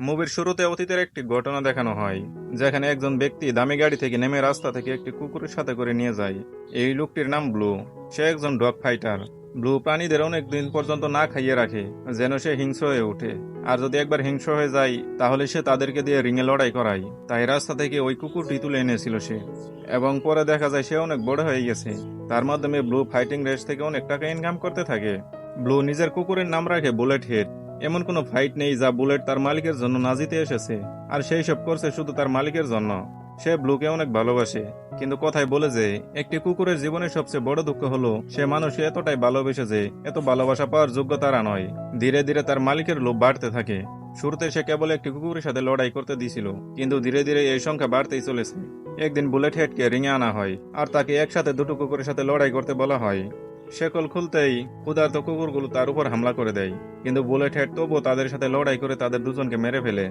মুভির শুরুতে অতীতের একটি ঘটনা দেখানো হয়, যেখানে একজন ব্যক্তি দামি গাড়ি থেকে নেমে রাস্তা থেকে একটি কুকুরের সাথে করে নিয়ে যায়। এই লোকটির নাম ব্লু। সে একজন ডগ ফাইটার। ব্লু প্রাণীদের অনেক দিন পর্যন্ত না খাইয়ে রাখে, যেন সে হিংস্র হয়ে ওঠে। আর যদি একবার হিংস্র হয়ে যায়, তাহলে সে তাদেরকে দিয়ে রিঙে লড়াই করায়। তাই রাস্তা থেকে ওই কুকুরটি তুলে এনেছিল সে। এবং পরে দেখা যায় সে অনেক বড় হয়ে গেছে। তার মাধ্যমে ব্লু ফাইটিং রেস থেকে অনেক টাকা ইনকাম করতে থাকে। ব্লু নিজের কুকুরের নাম রাখে বুলেট হেড। এমন কোনো ফাইট নেই যা বুলেট তার মালিকের জন্য না জিতে এসেছে। আর সেই সব করছে শুধু তার মালিকের জন্য। সে ব্লুকে অনেক ভালোবাসে, কিন্তু কথায় বলে যে, একটি কুকুরের জীবনের সবচেয়ে বড় দুঃখ হলো, সে মানুষ এতটাই ভালোবেসে যে, এত ভালোবাসা পাওয়ার যোগ্য তারা নয়। ধীরে ধীরে তার মালিকের লোভ বাড়তে থাকে। শুরুতে সে কেবল একটি কুকুরের সাথে লড়াই করতে দিছিল, কিন্তু ধীরে ধীরে এই সংখ্যা বাড়তেই চলেছে। একদিন বুলেট হেডকে রিঙে আনা হয়, আর তাকে একসাথে দুটো কুকুরের সাথে লড়াই করতে বলা হয়। শেকল খুলতেই ক্ষুধার্ত কুকুরগুলো তার উপর হামলা করে দেয়। কিন্তু বুলেট হেড তবুও তাদের সাথে লড়াই করে তাদের দুজনকে মেরে ফেলে।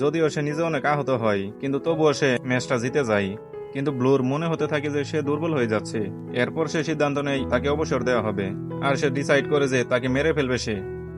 যদিও সে নিজে অনেক আহত হয়, কিন্তু তবুও সে ম্যাচটা জিতে যায়। কিন্তু ব্লুর মনে হতে থাকে যে সে দুর্বল হয়ে যাচ্ছে। এরপর সে সিদ্ধান্ত নেয় তাকে অবসর দেওয়া হবে। আর সে ডিসাইড করে যে তাকে মেরে ফেলবে সে।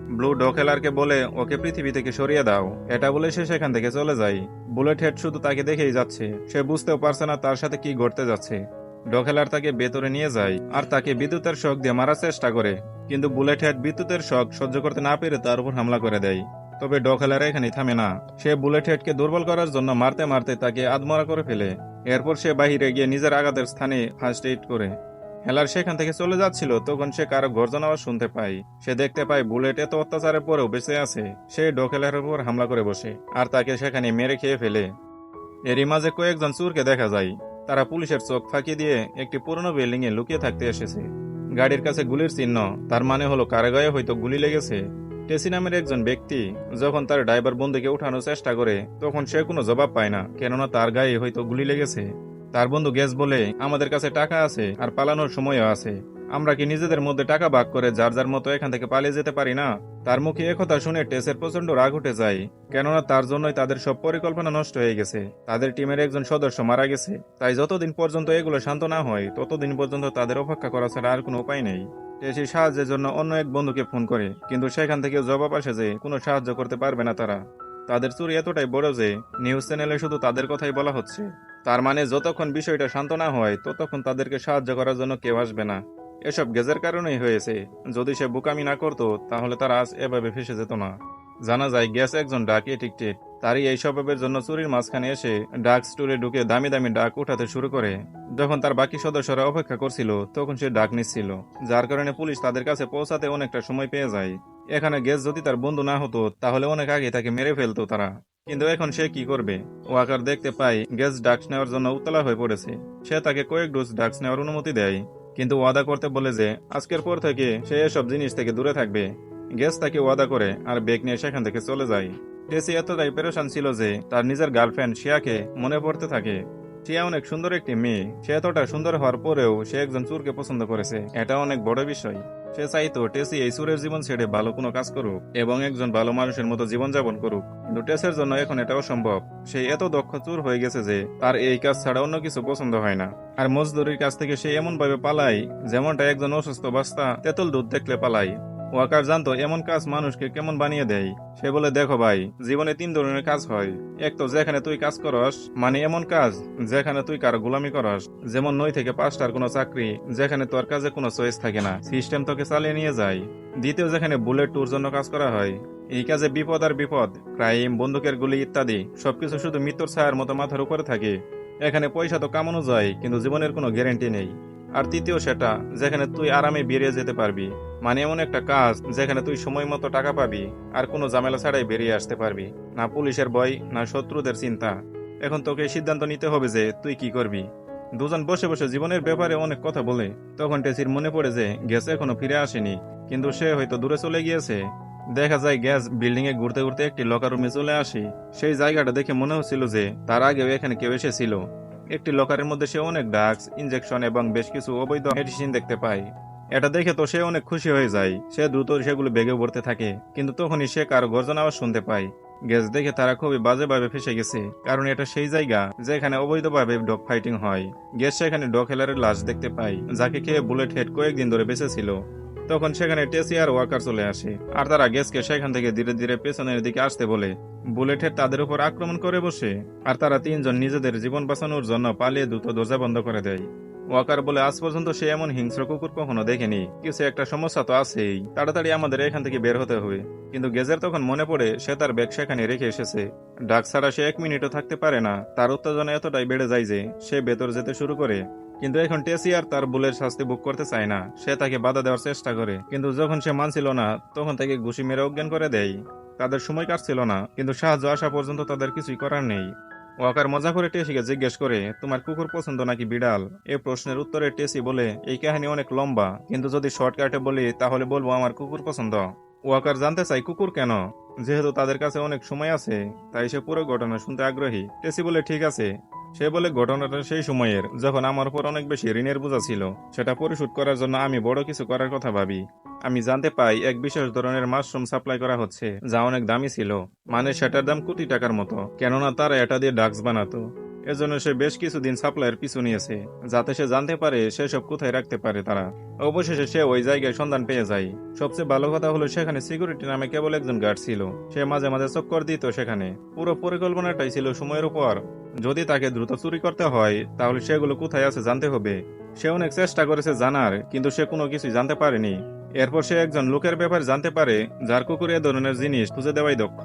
ব্লু ডকেলারকে বলে, ওকে পৃথিবী থেকে সরিয়ে দাও। এটা বলে সে সেখান থেকে চলে যায়। বুলেট হেড শুধু তাকে দেখেই যাচ্ছে। সে বুঝতেও পারছে না তার সাথে কি ঘটতে যাচ্ছে। ডকেলার তাকে ভেতরে নিয়ে যায় আর তাকে বিদ্যুতের শখ দিয়ে মারার চেষ্টা করে। কিন্তু বুলেট হেড বিদ্যুতের শক সহ্য করতে না পেরে তার উপর হামলা করে দেয়। তবে ডকেলার এখানে থামে না। সে বুলেট হেডকে দুর্বল করার জন্য মারতে মারতে তাকে আদমরা করে ফেলে। এরপর সে বাহিরে গিয়ে নিজের আঘাতের স্থানে ফার্স্ট এইড করে। হেলার সেখান থেকে চলে যাচ্ছিল তখন সে কারও গর্জন আওয়াজ শুনতে পায়। সে দেখতে পায় বুলেট এত অত্যাচারের পরেও বেঁচে আছে। সে ডকেলার উপর হামলা করে বসে আর তাকে সেখানে মেরে খেয়ে ফেলে। এরই মাঝে কয়েকজন চুরকে দেখা যায়। তারা পুলিশের চোখ ফাঁকি দিয়ে একটি পুরনো বিল্ডিং এ লুকিয়ে থাকতে এসেছে। গাড়ির কাছে গুলির চিহ্ন, তার মানে হলো কারাগায়ে হয়তো গুলি লেগেছে। টেসি নামের একজন ব্যক্তি যখন তার ড্রাইভার বন্ধুকে উঠানোর চেষ্টা করে, তখন সে কোনো জবাব পায় না, কেননা তার গায়ে হয়তো গুলি লেগেছে। তার বন্ধু গ্যাস বলে, আমাদের কাছে টাকা আছে আর পালানোর সময়ও আছে। আমরা কি নিজেদের মধ্যে টাকা ভাগ করে যার যার মতো এখান থেকে পালিয়ে যেতে পারি না? তার মুখে একথা শুনে টেসের প্রচণ্ড রাগ উঠে যায়। কেননা তার জন্যই তাদের সব পরিকল্পনা নষ্ট হয়ে গেছে। তাদের টিমের একজন সদস্য মারা গেছে। তাই যতদিন পর্যন্ত এগুলো শান্ত না হয়, ততদিন পর্যন্ত তাদের অপেক্ষা করা ছাড়া আর কোনো উপায় নেই। টেসি সাহায্যের জন্য অন্য এক বন্ধুকে ফোন করে, কিন্তু সেখান থেকে জবাব আসে যে কোনো সাহায্য করতে পারবে না তারা। তাদের চুরি এতটাই বড় যে নিউজ চ্যানেলে শুধু তাদের কথাই বলা হচ্ছে। তার মানে যতক্ষণ বিষয়টা শান্ত না হয়, ততক্ষণ তাদেরকে সাহায্য করার জন্য কেউ আসবে না। এসব গেজের কারণেই হয়েছে। যদি সে বুকামি না করতো, তাহলে তার আজ এভাবে ফেসে যেত না। জানা যায়, গ্যাস একজন ডাক টিকটিক তারই এই স্বভাবের জন্য চুরির মাঝখানে এসে ডাক স্টোরে ঢুকে দামি দামি ডাক উঠাতে শুরু করে। যখন তার বাকি সদস্যরা অপেক্ষা করছিল, তখন সে ডাক নিচ্ছিল, যার কারণে পুলিশ তাদের কাছে পৌঁছাতে অনেকটা সময় পেয়ে যায়। এখানে গ্যাস যদি তার বন্ধু না হতো, তাহলে অনেক আগে তাকে মেরে ফেলতো তারা। কিন্তু এখন সে কি করবে? ওয়াকার দেখতে পাই গ্যাস ডাক্স নেওয়ার জন্য উতলা হয়ে পড়েছে। সে তাকে কয়েক ডোজ ডাক্স নেওয়ার অনুমতি দেয়। কিন্তু ওয়াদা করতে বলে যে, আজকের পর থেকে সে এসব জিনিস থেকে দূরে থাকবে। গেস তাকে ওয়াদা করে আর বেগ নিয়ে সেখান থেকে চলে যায়। টেসি এতটাই পেরেশান ছিল যে, তার নিজের গার্লফ্রেন্ড শিয়াকে মনে পড়তে থাকে। শিয়া অনেক সুন্দর একটি মেয়ে, সে এতটা সুন্দর হওয়ার পরেও সে একজন চুরকে পছন্দ করেছে। এটা অনেক বড় বিষয়। সে চাইতো টেসি এই সুরের জীবন ছেড়ে ভালো কোনো কাজ করুক এবং একজন ভালো মানুষের মতো জীবনযাপন করুক। কিন্তু টেসের জন্য এখন এটা অসম্ভব। সে এত দক্ষ চুর হয়ে গেছে যে তার এই কাজ ছাড়া অন্য কিছু পছন্দ হয় না। আর মজদুরির কাছ থেকে সে এমন ভাবে পালায় যেমনটা একজন অসুস্থ বাস্তা তেঁতুল দুধ দেখলে পালায়। ওয়াকার জানতো, এমন কাজ মানুষকে কেমন বানিয়ে দেয়? সে বলে, দেখো ভাই, জীবনে তিন ধরনের কাজ হয়। এক তো যেখানে তুই কাজ করস মানে এমন কাজ যেখানে তুই কারও গোলামি করস। যেমন নই থেকে পাঁচটার কোনো চাকরি, যেখানে তোর কাজে কোনো চয়েস থাকে না। সিস্টেম তোকে চালিয়ে নিয়ে যায়। দ্বিতীয়, যেখানে বুলেট টুর জন্য কাজ করা হয়। এই কাজে বিপদ আর বিপদ, ক্রাইম, বন্দুকের গুলি ইত্যাদি, সবকিছু শুধু মৃত্যুর ছায়ার মতো মাথার উপরে থাকে। এখানে পয়সা তো কামানো যায়, কিন্তু জীবনের কোনো গ্যারেন্টি নেই। আর তৃতীয় সেটা, যেখানে তুই আরামে বেরিয়ে যেতে পারবি। মানে এমন একটা কাজ, যেখানে তুই সময় মতো টাকা পাবি আর কোনো ঝামেলা ছাড়াই বেরিয়ে আসতে পারবি। না পুলিশের ভয়, না শত্রুদের চিন্তা। এখন তোকে সিদ্ধান্ত নিতে হবে যে তুই কি করবি। দুজন বসে বসে জীবনের ব্যাপারে অনেক কথা বলে, তখন টেসির মনে পড়ে যে গ্যাস এখনও ফিরে আসেনি, কিন্তু সে হয়তো দূরে চলে গিয়েছে। দেখা যায় গ্যাস বিল্ডিং এ ঘুরতে ঘুরতে একটি লকার রুমে চলে আসে। সেই জায়গাটা দেখে মনে হচ্ছিল যে তার আগেও এখানে কেউ এসেছিল। একটি লকারের মধ্যে সে অনেক ড্রাগস ইনজেকশন এবং বেশ কিছু অবৈধ মেডিসিন দেখতে পায়। এটা দেখে তো সে অনেক খুশি হয়ে যায়। সে দ্রুত সেগুলো বেগে পড়তে থাকে, কিন্তু তখনই সে কারও গর্জন আওয়াজ শুনতে পায়। গ্যাস দেখে তারা খুবই বাজেভাবে ফেসে গেছে, কারণ এটা সেই জায়গা যেখানে অবৈধভাবে ডগ ফাইটিং হয়। গ্যাস সেখানে ডগ হেলারের লাশ দেখতে পায়, যাকে খেয়ে বুলেট হেড কয়েকদিন ধরে বেঁচে ছিল। তখন সেখানে টেসি আর ওয়াকার চলে আসে, আর তারা গ্যাসকে সেখান থেকে ধীরে ধীরে পেছনের দিকে আসতে বলে। বুলেটের তাদের উপর আক্রমণ করে বসে, আর তারা তিনজন নিজেদের জীবন বাঁচানোর জন্য পালিয়ে দ্রুত দরজা বন্ধ করে দেয়। ওয়াকার বলে, আজ পর্যন্ত সে এমন হিংস্র কুকুর কখনো দেখেনি। কিছু একটা সমস্যা তো আছেই। তাড়াতাড়ি আমাদের এখান থেকে বের হতে হবে। কিন্তু গেজের তখন মনে পড়ে, সে তার ব্যাগ সেখানে রেখে এসেছে। ডাক ছাড়া সে এক মিনিটও থাকতে পারে না। তার উত্তেজনা এতটাই বেড়ে যায় যে, সে ভেতর যেতে শুরু করে। কিন্তু এখন টেসি আর তার বুলের শাস্তি ভোগ করতে চায় না। সে তাকে বাধা দেওয়ার চেষ্টা করে। কিন্তু যখন সে মানছিল না, তখন তাকে ঘুষি মেরে অজ্ঞান করে দেয়। তাদের সময় কাটছিল না, কিন্তু সাহায্য আসা পর্যন্ত তাদের কিছুই করার নেই। ওয়াকার মজা করে টেসিকে জিজ্ঞেস করে, তোমার কুকুর পছন্দ নাকি বিড়াল? এ প্রশ্নের উত্তরে টেসি বলে, এই কাহিনী অনেক লম্বা। কিন্তু যদি শর্টকাটে বলি, তাহলে বলব আমার কুকুর পছন্দ। ওয়াকার জানতে চাই কুকুর কেন? যেহেতু তাদের কাছে অনেক সময় আছে, তাই সে পুরো ঘটনা শুনতে আগ্রহী। টেসি বলে, ঠিক আছে। সে বলে, ঘটনাটা সেই সময়ের, যখন আমার উপর অনেক বেশি ঋণের বোঝা ছিল। সেটা পরিশোধ করার জন্য আমি বড় কিছু করার কথা ভাবি। আমি জানতে পাই এক বিশেষ ধরনের মাশরুম সাপ্লাই করা হচ্ছে, যা অনেক দামি ছিল। মানে সেটার দাম কোটি টাকার মতো। কেননা তারা এটা দিয়ে ডাক্স বানাতো। এজন্য সে বেশ কিছুদিন সাপ্লাইয়ের পিছু নিয়েছে, যাতে সে জানতে পারে সেসব কোথায় রাখতে পারে তারা। অবশেষে সে ওই জায়গায় সন্ধান পেয়ে যায়। সবচেয়ে ভালো কথা হলো সেখানে সিকিউরিটি নামে কেবল একজন গার্ড ছিল। সে মাঝে মাঝে চক্কর দিত সেখানে। পুরো পরিকল্পনাটাই ছিল সময়ের উপর। যদি তাকে দ্রুত চুরি করতে হয়, তাহলে সেগুলো কোথায় আছে জানতে হবে। সে অনেক চেষ্টা করেছে জানার, কিন্তু সে কোনো কিছুই জানতে পারেনি। এরপর সে একজন লোকের ব্যাপারে জানতে পারে, যার কুকুর এ ধরনের জিনিস খুঁজে দেওয়াই দক্ষ।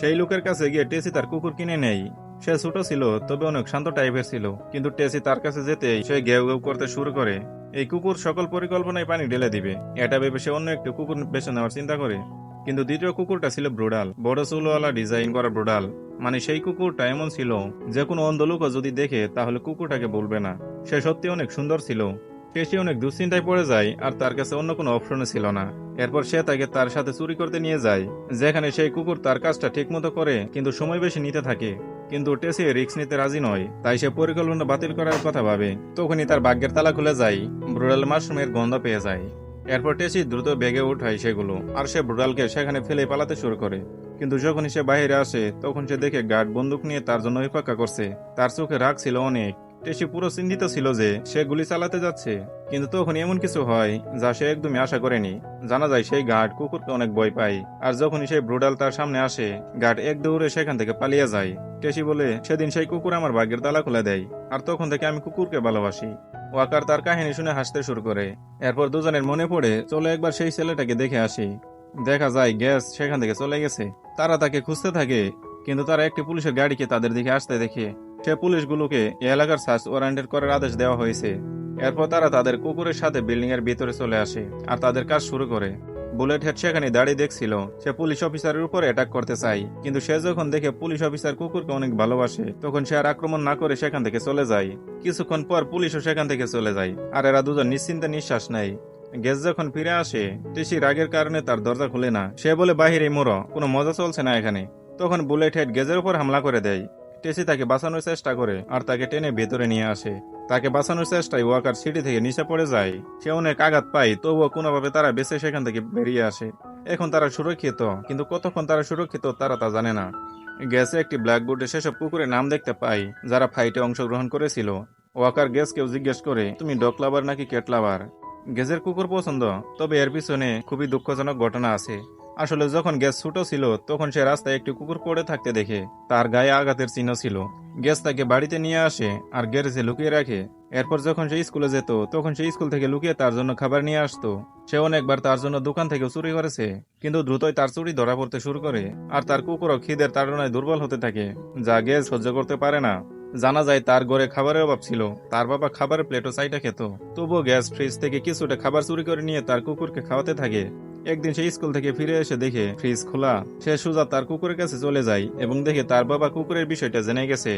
সেই লোকের কাছে গিয়ে টেসি তার কুকুর কিনে নেই সে ছোট ছিল, তবে অনেক শান্ত টাইপের ছিল। কিন্তু টেসি তার কাছে যেতেই সে গেউ গেউ করতে শুরু করে। এই কুকুর সকল পরিকল্পনায় পানি ঢেলে দিবে। এটা ভেবে সে অন্য একটি কুকুর বেছে নেওয়ার চিন্তা করে। কিন্তু দ্বিতীয় কুকুরটা ছিল ব্রুডাল। বড় চুলওয়ালা, ডিজাইন করা ব্রুডাল। মানে সেই কুকুরটা এমন ছিল, যে কোনো অন্ধ লোকও যদি দেখে, তাহলে কুকুরটাকে বলবে না। সে সত্যি অনেক সুন্দর ছিল। সে অনেক দুশ্চিন্তায় পড়ে যায়, আর তার কাছে অন্য কোনো অপশন ছিল না। এরপর সে তাকে তার সাথে চুরি করতে নিয়ে যায়, যেখানে সেই কুকুর তার কাজটা ঠিকমতো করে, কিন্তু সময় বেশি নিতে থাকে। কিন্তু টেসি রিক্স নিতে রাজি নয়, তাই সে পরিকল্পনা বাতিল করার কথা ভাবে। তখনই তার ভাগ্যের তালা খুলে যায় ব্রুডাল মাশরুমের গন্ধ পেয়ে যায়। এরপর টেসি দ্রুত বেগে উঠায় সেগুলো, আর সে ব্রুডালকে সেখানে ফেলে পালাতে শুরু করে। কিন্তু যখনই সে বাইরে আসে, তখন সে দেখে গার্ড বন্দুক নিয়ে তার জন্য অপেক্ষা করছে। তার চোখে রাগ ছিল অনেক। টেসি পুরো চিন্তিত ছিল যে সে গুলি চালাতে যাচ্ছে। কিন্তু তখন এমন কিছু হয় যা সে একদমই আশা করেনি। জানা যায় সেই গার্ড কুকুরকে অনেক ভয় পায়। আর যখনই সেই ব্রুডাল তার সামনে আসে, গার্ড এক দৌড়ে সেখান থেকে পালিয়ে যায়। টেসি বলে, সেদিন সেই কুকুর আমার ভাগ্যের তালা খুলে দেয়। আর তখন থেকে আমি কুকুরকে ভালোবাসি। ওয়াকার তার কাহিনী শুনে হাসতে শুরু করে। এরপর দুজনের মনে পড়ে, চলো একবার সেই ছেলেটাকে দেখে আসি। দেখা যায় গ্যাস সেখান থেকে চলে গেছে। তারা তাকে খুঁজতে থাকে, কিন্তু তারা একটি পুলিশের গাড়িকে তাদের দিকে আসতে দেখে। সে পুলিশগুলোকে এলাকার সার্চ ওয়ারেন্টের করার আদেশ দেওয়া হয়েছে। এরপর তারা তাদের কুকুরের সাথে বিল্ডিং এর ভিতরে চলে আসে আর তাদের কাজ শুরু করে। বুলেট হেড সেখানে দাঁড়িয়ে দেখছিল, সে পুলিশ অফিসারের উপর অ্যাটাক করতে চাই কিন্তু সে যখন দেখে পুলিশ অফিসার কুকুরকে অনেক ভালোবাসে, তখন সে আর আক্রমণ না করে সেখান থেকে চলে যায়। কিছুক্ষণ পর পুলিশও সেখান থেকে চলে যায় আর এরা দুজন নিশ্চিন্তে নিঃশ্বাস নেয়। গ্যাস যখন ফিরে আসে, টিসি রাগের কারণে তার দরজা খুলে না। সে বলে, বাহিরে মোর কোনো মজা চলছে না এখানে। তখন বুলেট হেড গেজের উপর হামলা করে দেয়। টেসি তাকে বাঁচানোর চেষ্টা করে আর তাকে টেনে ভেতরে নিয়ে আসে। তাকে বাঁচানোর চেষ্টায় ওয়াকার সিঁড়ি থেকে নিচে পড়ে যায়। সে অনেক আঘাত পায়, তবুও কোনোভাবে তারা বেঁচে সেখান থেকে বেরিয়ে আসে। এখন তারা সুরক্ষিত, কিন্তু কতক্ষণ তারা সুরক্ষিত তারা তা জানে না। গ্যাসে একটি ব্ল্যাকবোর্ডে সেসব কুকুরের নাম দেখতে পাই যারা ফাইটে অংশগ্রহণ করেছিল। ওয়াকার গ্যাসকেও জিজ্ঞেস করে, তুমি ডক লাভার নাকি ক্যাট লাভার? গ্যাসের কুকুর পছন্দ, তবে এর পিছনে খুবই দুঃখজনক ঘটনা আছে। আসলে যখন গ্যাস ছোট ছিল, তখন সে রাস্তায় একটি কুকুর পড়ে থাকতে দেখে তার গায়ে আঘাতের চিহ্ন ছিল। গ্যাস তাকে বাড়িতে নিয়ে আসে আর গ্যারেজে লুকিয়ে রাখে। এরপর যখন সে স্কুলে যেত, তখন সে স্কুল থেকে লুকিয়ে তার জন্য খাবার নিয়ে আসতো। সে অনেকবার তার জন্য দোকান থেকে চুরি করেছে, কিন্তু দ্রুতই তার চুরি ধরা পড়তে শুরু করে আর তার কুকুরও খিদের তাড়নায় দুর্বল হতে থাকে, যা গ্যাস সহ্য করতে পারে না। জানা যায় তার ঘরে খাবারের অভাব ছিল, তার বাবা খাবারের প্লেটও চাইটা খেত। তবুও গ্যাস ফ্রিজ থেকে কিছুটা খাবার চুরি করে নিয়ে তার কুকুরকে খাওয়াতে থাকে। একদিন সে স্কুল থেকে ফিরে এসে দেখে, ফ্রিজ খোলা। সে সোজা তার কুকুরের কাছে চলে যায় এবং দেখে তার বাবা কুকুরের বিষয়টা জেনে গেছে।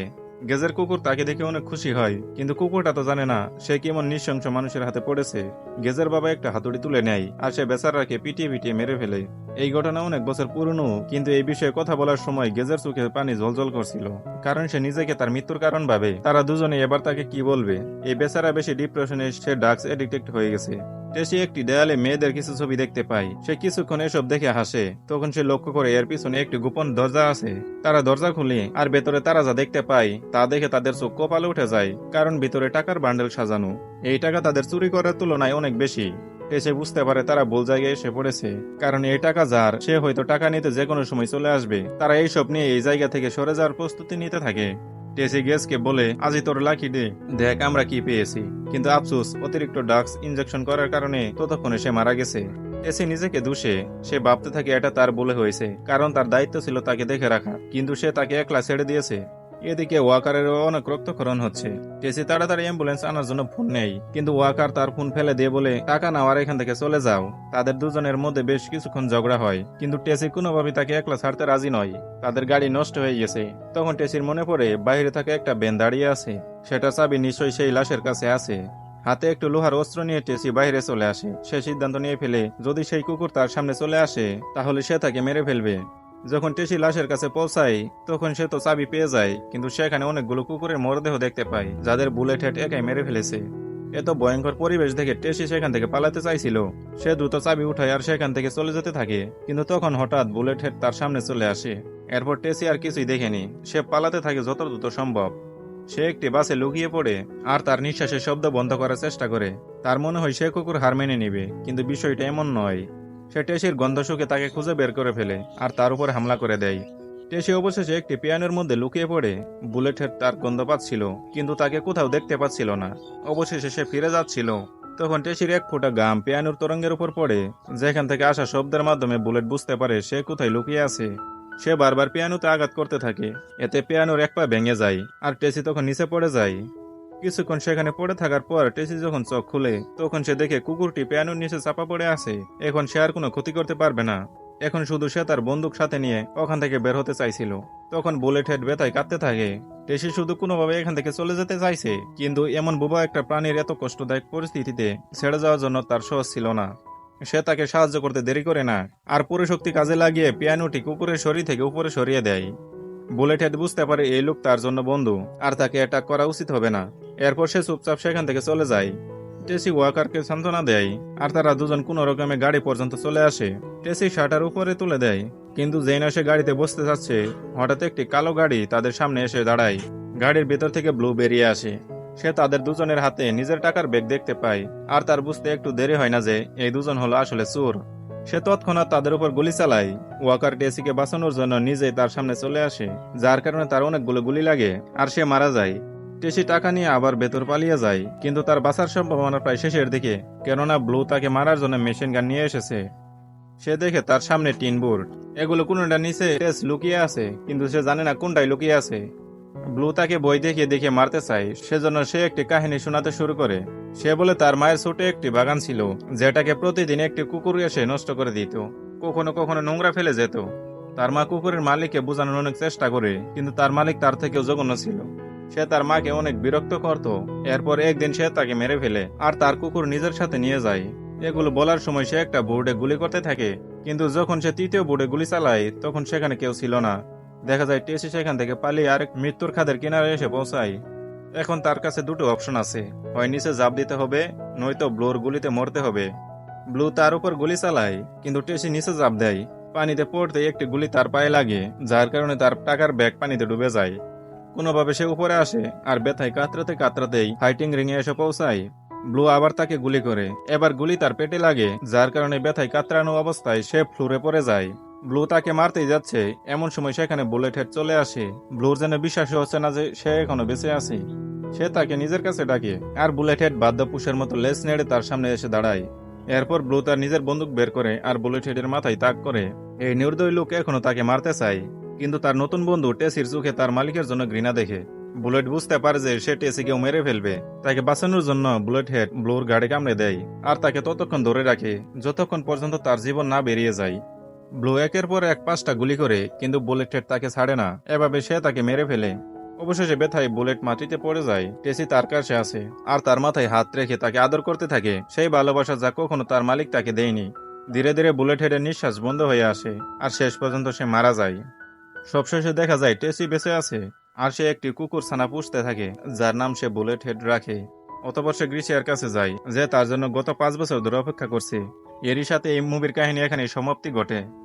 গেজের কুকুর তাকে দেখে অনেক খুশি হয়, কিন্তু কুকুরটা তো জানে না সে কেমন নৃশংস মানুষের হাতে পড়েছে। গেজের বাবা একটা হাতুড়ি তুলে নেয় আর সে বেচারাকে পিটিয়ে পিটিয়ে মেরে ফেলে। এই ঘটনা অনেক বছর পুরনো, কিন্তু এই বিষয়ে কথা বলার সময় গেজের চোখে পানি ঝলঝল করছিল, কারণ সে নিজেকে তার মৃত্যুর কারণ ভাবে। তারা দুজনে এবার তাকে কি বলবে? এই বেচারা বেশি ডিপ্রেশনে সে ড্রাগস এডিক্টেড হয়ে গেছে। টেসি একটি দেয়ালে মেয়েদের কিছু ছবি দেখতে পায় সে কিছুক্ষণ এসব দেখে হাসে। তখন সে লক্ষ্য করে এর পিছনে একটি গোপন দরজা আছে। তারা দরজা খুলে আর ভেতরে তারা যা দেখতে পায়, তা দেখে তাদের চোখ কপালে উঠে যায়, কারণ ভিতরে টাকার বান্ডেল সাজানো। এই টাকা তাদের চুরি করার তুলনায় অনেক বেশি। টেসি বুঝতে পারে তারা ভুল জায়গায় এসে পড়েছে, কারণ এই টাকা যার, সে হয়তো টাকা নিতে যে কোনো সময় চলে আসবে। তারা এইসব নিয়ে এই জায়গা থেকে সরে যাওয়ার প্রস্তুতি নিতে থাকে। টেসি গেসকে বলে আজই তোর লাকি ডে। দেখ, আমরা কি পেয়েছি। কিন্তু আফসুস, অতিরিক্ত ডাক্স ইনজেকশন করার কারণে ততক্ষণে সে মারা গেছে। টেসি নিজেকে দুষে। সে ভাবতে থাকে, এটা তার বলে হয়েছে। কারণ তার দায়িত্ব ছিল তাকে দেখে রাখা। কিন্তু সে তাকে একলা ছেড়ে দিয়েছে। এদিকে ওয়াকারেরও অনেক রক্তক্ষরণ হচ্ছে। টেসি তাড়াতাড়ি অ্যাম্বুলেন্স আনার জন্য ফোন নেই, কিন্তু ওয়াকার তার ফোন ফেলে দিয়ে বলে, টাকা নাও আর এখান থেকে চলে যাও। তাদের দুজনের মধ্যে বেশ কিছুক্ষণ ঝগড়া হয়, কিন্তু টেসি কোনোভাবে তাকে একলা ছাড়তে রাজি নয়। তাদের গাড়ি নষ্ট হয়ে গেছে। তখন টেসির মনে পড়ে, বাইরে থাকা একটা বেন দাঁড়িয়ে আছে। সেটা চাবি নিশ্চয়ই সেই লাশের কাছে আছে। হাতে একটু লোহার অস্ত্র নিয়ে টেসি বাইরে চলে আসে। সে সিদ্ধান্ত নিয়ে ফেলে, যদি সেই কুকুর তার সামনে চলে আসে, তাহলে সে তাকে মেরে ফেলবে। যখন টেসি লাশের কাছে পৌঁছায়, তখন সে তো চাবি পেয়ে যায়, কিন্তু সেখানে অনেকগুলো কুকুরের মরদেহ দেখতে পায়, যাদের বুলেট হেড একাই মেরে ফেলেছে। এত ভয়ঙ্কর পরিবেশ দেখে টেসি সেখান থেকে পালাতে চাইছিল। সে দ্রুত চাবি উঠায় আর সেখান থেকে চলে যেতে থাকে, কিন্তু তখন হঠাৎ বুলেট হেড তার সামনে চলে আসে। এরপর টেসি আর কিছুই দেখেনি, সে পালাতে থাকে যত দ্রুত সম্ভব। সে একটি বাসে লুকিয়ে পড়ে আর তার নিঃশ্বাসের শব্দ বন্ধ করার চেষ্টা করে। তার মনে হয় সে কুকুর হার মেনে নিবে, কিন্তু বিষয়টা এমন নয়। সে টেসির গন্ধ শুকে তাকে খুঁজে বের করে ফেলে আর তার উপর হামলা করে দেয়। টেসি অবশেষে একটি পিয়ানোর মধ্যে লুকিয়ে পড়ে। বুলেটের তার গন্ধ পাচ্ছিল, কিন্তু তাকে কোথাও দেখতে পাচ্ছিল না। অবশেষে সে ফিরে যাচ্ছিল। তখন টেসির এক ফোঁটা গাম পিয়ানোর তরঙ্গের উপর পড়ে। যেখান থেকে আসা শব্দের মাধ্যমে বুলেট বুঝতে পারে সে কোথায় লুকিয়ে আছে। সে বারবার পিয়ানোতে আঘাত করতে থাকে। এতে পিয়ানোর এক পা ভেঙে যায় আর টেসি তখন নিচে পড়ে যায়। কিছুক্ষণ সেখানে পড়ে থাকার পর টেসি যখন চোখ খুলে, তখন সে দেখে কুকুরটি পিয়ানোর নিচে চাপা পড়ে আছে। এখন সে আর কোনো ক্ষতি করতে পারবে না। এখন শুধু সে তার বন্দুক সাথে নিয়ে ওখান থেকে বের হতে চাইছিল। তখন বুলেট হেড বেতায় কাঁদতে থাকে। টেসি শুধু কোনোভাবে এখান থেকে চলে যেতে চাইছে, কিন্তু এমন বোবা একটা প্রাণীর এত কষ্টদায়ক পরিস্থিতিতে ছেড়ে যাওয়ার জন্য তার সহজ ছিল না। সে তাকে সাহায্য করতে দেরি করে না, আর পুরো শক্তি কাজে লাগিয়ে পিয়ানোটি কুকুরের শরীর থেকে উপরে সরিয়ে দেয়। বুলেট হেড বুঝতে পারে এই লোক তার জন্য বন্ধু, আর তাকে অ্যাটাক করা উচিত হবে না। এরপর সে চুপচাপ সেখান থেকে চলে যায়। টেসি ওয়াকারকে সান্ত্বনা দেয় আর তারা দুজন কোনো রকমে গাড়ি পর্যন্ত চলে আসে। টেসি শাটার উপরে তুলে দেয়। কিন্তু যেই না সে গাড়িতে বসতে যাচ্ছে হঠাৎ একটি কালো গাড়ি তাদের সামনে এসে দাঁড়ায়। গাড়ির ভেতর থেকে ব্লু বেরিয়ে আসে। সে তাদের দুজনের হাতে নিজের টাকার ব্যাগ দেখতে পায় আর তার বুঝতে একটু দেরি হয় না যে এই দুজন হলো আসলে চোর। সে তৎক্ষণাৎ তাদের উপর গুলি চালায়। ওয়াকার টেসিকে বাঁচানোর জন্য নিজেই তার সামনে চলে আসে, যার কারণে তার অনেকগুলো গুলি লাগে আর সে মারা যায়। টেসি টাকা নিয়ে আবার ভেতর পালিয়ে যায়, কিন্তু তার বাঁচার সম্ভাবনা প্রায় শেষের দিকে, কেননা ব্লু তাকে মারার জন্য মেশিন গান নিয়ে এসেছে। সে দেখে তার সামনে টিন বোর্ড। এগুলো কোনোটা নিচে টেস লুকিয়ে আছে, কিন্তু সে জানে না কোনটাই লুকিয়ে আছে। ব্লু তাকে বই দেখিয়ে দেখে মারতে চায়, সেজন্য সে একটি কাহিনী শোনাতে শুরু করে। সে বলে তার মায়ের ছোট একটি বাগান ছিল, যেটাকে প্রতিদিন একটি কুকুর এসে নষ্ট করে দিত। কখনো কখনো নোংরা ফেলে যেত। তার মা কুকুরের মালিককে বোঝানোর অনেক চেষ্টা করে, কিন্তু তার মালিক তার থেকেও জঘন্য ছিল। সে তার মাকে অনেক বিরক্ত করত। এরপর একদিন সে তাকে মেরে ফেলে আর তার কুকুর নিজের সাথে নিয়ে যায়। এগুলো বলার সময় সে একটা বোর্ডে গুলি করতে থাকে, কিন্তু যখন সে তৃতীয় বোর্ডে গুলি চালায়, তখন সেখানে কেউ ছিল না। দেখা যায় টেসি সেখান থেকে পালিয়ে আরেক মৃত্যুর খাদের কিনারে এসে পৌঁছায়। এখন তার কাছে দুটো অপশন আছে। হয় নিচে জাপ দিতে হবে, নয়তো ব্লোর গুলিতে মরতে হবে। ব্লু তার উপর গুলি চালায়, কিন্তু টেসি নিচে জাপ দেয়। পানিতে পড়তে একটি গুলি তার পায়ে লাগে, যার কারণে তার টাকার ব্যাগ পানিতে ডুবে যায়। কোনোভাবে সে উপরে আসে আর ব্যথায় কাতরাতে কাতরাতেই ফাইটিং রিংয়ে এসে পৌঁছায়। ব্লু আবার তাকে গুলি করে। এবার গুলি তার পেটে লাগে, যার কারণে ব্যথায় কাতরানো অবস্থায় সে ফ্লোরে পড়ে যায়। ব্লু তাকে মারতেই যাচ্ছে, এমন সময় সেখানে বুলেট হেড চলে আসে। ব্লুর যেন বিশ্বাসই হচ্ছে না যে সে এখনও বেঁচে আছে। সে তাকে নিজের কাছে ডাকে, আর বুলেট হেড বাদ্যপুষের মতো লেস নেড়ে তার সামনে এসে দাঁড়ায়। এরপর ব্লু তার নিজের বন্দুক বের করে, আর বুলেট হেডের মাথায় তাক করে। এই নির্দয় লোক এখনও তাকে মারতে চায়। কিন্তু তার নতুন বন্ধু টেসির চোখে তার মালিকের জন্য ঘৃণা দেখে। বুলেট বুঝতে পারে যে সে টেসিকেও মেরে ফেলবে। তাকে বাঁচানোর জন্য বুলেট হেড ব্লুর গাড়ি কামড়ে দেয় আর তাকে ততক্ষণ ধরে রাখে যতক্ষণ পর্যন্ত তার জীবন না বেরিয়ে যায়। ব্লু একের পর এক পাঁচটা গুলি করে, কিন্তু বুলেট হেড তাকে ছাড়ে না। এভাবে সে তাকে মেরে ফেলে। অবশেষে ব্যথায় বুলেট মাটিতে পড়ে যায়। টেসি তার কাছে আসে আর তার মাথায় হাত রেখে তাকে আদর করতে থাকে। সেই ভালোবাসা যা কখনো তার মালিক তাকে দেয়নি। ধীরে ধীরে বুলেট হেডের নিঃশ্বাস বন্ধ হয়ে আসে আর শেষ পর্যন্ত সে মারা যায়। সবশেষে দেখা যায় টেসি বেঁচে আছে, আর সে একটি কুকুর ছানা পুষতে থাকে, যার নাম সে বুলেট হেড রাখে। অতপর সে গ্রিসিয়ার কাছে যায়, যে তার জন্য গত পাঁচ বছর ধরে অপেক্ষা করছে। এরই সাথে এই মুভির কাহিনী এখানে সমাপ্তি ঘটে।